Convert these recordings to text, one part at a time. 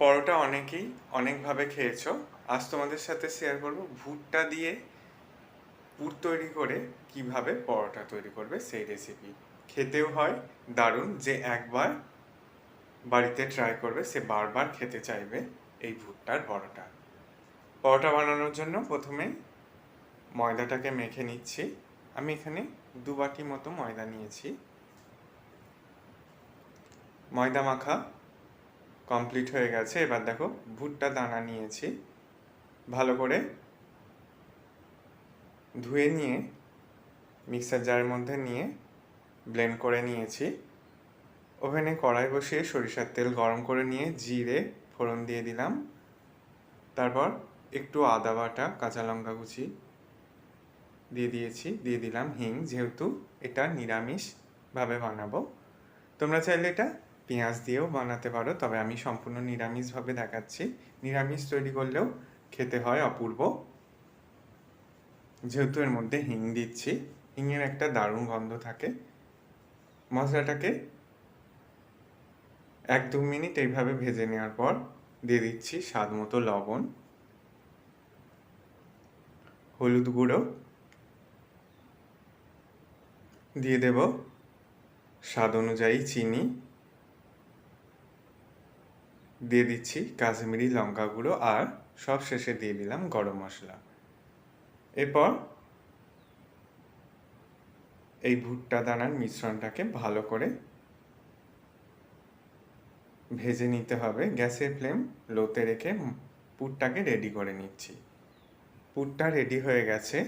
পরোটা অনেকেই অনেকভাবে খেয়েছো। আজ তোমাদের সাথে শেয়ার করব ভুট্টা দিয়ে পুর তৈরি করে কীভাবে পরোটা তৈরি করবে সেই রেসিপি খেতেও হয়, দারুণ যে একবার বাড়িতে ট্রাই করবে, সে বারবার খেতে চাইবে এই ভুট্টার পরোটা। পরোটা বানানোর জন্য প্রথমে ময়দাটাকে মেখে নিচ্ছি। আমি এখানে দু বাটি মতো ময়দা নিয়েছি। ময়দা মাখা কমপ্লিট হয়ে গেছে। এবার দেখো, ভুট্টা দানা নিয়েছি। ভালো করে ধুয়ে নিয়ে মিক্সার জারের মধ্যে নিয়ে ব্লেন্ড করে নিয়েছি। ওভেনে কড়াই বসিয়ে সরিষার তেল গরম করে নিয়ে জিরে, ফোড়ন দিয়ে দিলাম। তারপর একটু আদা বাটা, কাঁচা লঙ্কা কুচি দিয়ে দিয়েছি, দিয়ে দিলাম হিং। যেহেতু এটা নিরামিষভাবে বানাবো। তোমরা চাইলে এটা পেঁয়াজ দিয়েও বানাতে পারো, তবে আমি সম্পূর্ণ নিরামিষভাবে দেখাচ্ছি। নিরামিষ তৈরি করলেও খেতে হয় অপূর্ব। যেহেতু এর মধ্যে হিং দিচ্ছি, হিংয়ের একটা দারুণ গন্ধ থাকে। মশলাটাকে এক দু মিনিট এইভাবে ভেজে নেওয়ার পর দিয়ে দিচ্ছি স্বাদ মতো লবণ, হলুদ গুঁড়ো। দিয়ে দেব স্বাদ অনুযায়ী চিনি। দিয়ে দিচ্ছি কাশ্মীরি লঙ্কা গুঁড়ো আর সব শেষে দিয়ে দিলাম গরম মশলা। এরপর এই ভুট্টা দানার মিশ্রণটাকে ভালো করে ভেজে নিতে হবে। গ্যাসের ফ্লেম লোতে রেখে পুরটাকে রেডি করে নিচ্ছি। পুরটা রেডি হয়ে গেছে।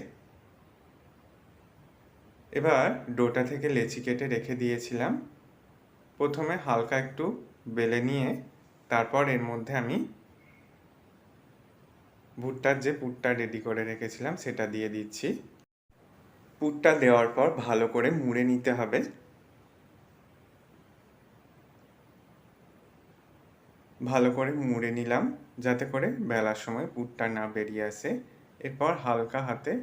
এবার ডোটা থেকে লেচি কেটে রেখে দিয়েছিলাম। প্রথমে হালকা একটু বেলে নিয়ে তারপর এর মধ্যে আমি ভুট্টার যে পুরটা রেডি করে রেখেছিলাম, সেটা দিয়ে দিচ্ছি। পুরটা দেওয়ার পর ভালো করে মুড়ে নিতে হবে। ভালো করে মুড়ে নিলাম, যাতে করে বেলার সময় পুরটা না বেরিয়ে আসে। এরপর হালকা হাতে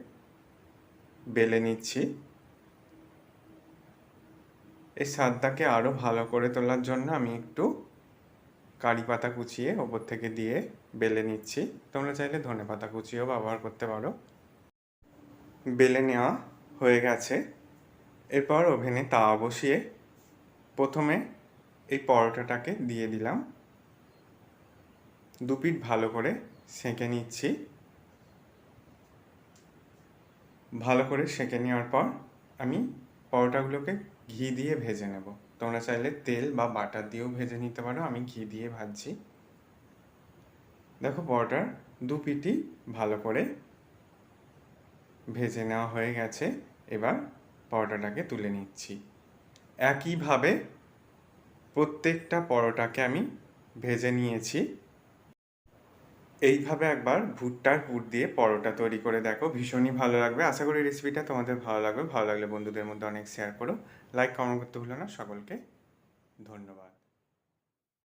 বেলে নিচ্ছি। এই স্বাদটাকে আরও ভালো করে তোলার জন্য আমি একটু কারি পাতা কুচিয়ে ওপর থেকে দিয়ে বেলে নিচ্ছি। তোমরা চাইলে ধনে পাতা কুচিয়েও ব্যবহার করতে পারো। বেলে নেওয়া হয়ে গেছে। এরপর ওভেনে তাওয়া বসিয়ে প্রথমে এই পরোটাটাকে দিয়ে দিলাম। দু পিঠ ভালো করে সেঁকে নিচ্ছি। ভালো করে সেঁকে নেওয়ার পর আমি পরোটাগুলোকে ঘি দিয়ে ভেজে নেব। তোমরা চাইলে তেল বা বাটার দিয়েও ভেজে নিতে পারো, আমি ঘি দিয়ে ভাজছি। দেখো পরোটার দু পিটি ভালো করে ভেজে নেওয়া হয়ে গেছে, এবার পরোটাটাকে তুলে নিচ্ছি। একইভাবে প্রত্যেকটা পরোটাকে আমি ভেজে নিয়েছি। এইভাবে একবার ভুট্টার পুর দিয়ে পরোটা তৈরি করে দেখো। ভীষণই ভালো লাগবে। আশা করি রেসিপিটা তোমাদের ভালো লাগবে। ভালো লাগলে বন্ধুদের মধ্যে অনেক শেয়ার করো। লাইক কমেন্ট করতে ভুলো না। সকলকে ধন্যবাদ।